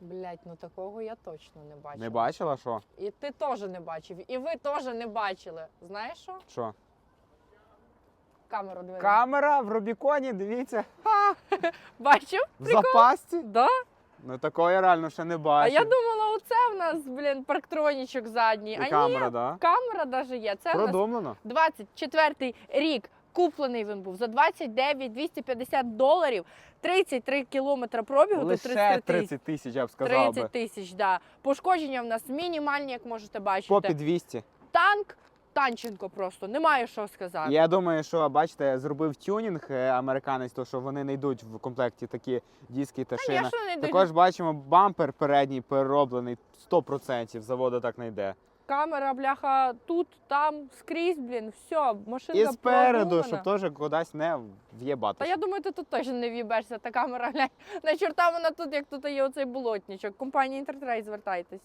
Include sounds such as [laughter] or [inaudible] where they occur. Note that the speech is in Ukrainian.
Блять, ну такого я точно не бачила. Не бачила, що? І ти теж не бачив, і ви теж не бачили. Знаєш що? Що? Камеру дивись. Камера в Рубіконі, дивіться. [laughs] Бачив? В запасці. Да? Ну такого я реально ще не А бачив. я думала, оце в нас, блін, парктронічок задній. І а камера, ні, да? камера навіть є. Це в нас Продумлено. 24 рік. Куплений він був за 29 250 доларів, 33 кілометри пробігу, Лише 33 тисяч. 30 тисяч, я б сказав 30 би. тисяч, да. Пошкодження в нас мінімальні, як можете бачити. Попі 200. Танк, танченко просто, немає що сказати. Я думаю, що бачите, зробив тюнінг е, американець, то що вони не йдуть в комплекті такі диски та шина. Звісно, не йдуть. Також бачимо бампер передній перероблений 100%. Заводу так не йде. Камера, бляха, тут, там, скрізь, блін, все, машинка І спереду, щоб теж кудись не Та в'єбатися. я думаю, ти тут точно не в'їбешся, та камера, [laughs] глянь. На чорта вона тут, як тут є оцей болотничок. Компанія Інтертрейд, звертайтесь.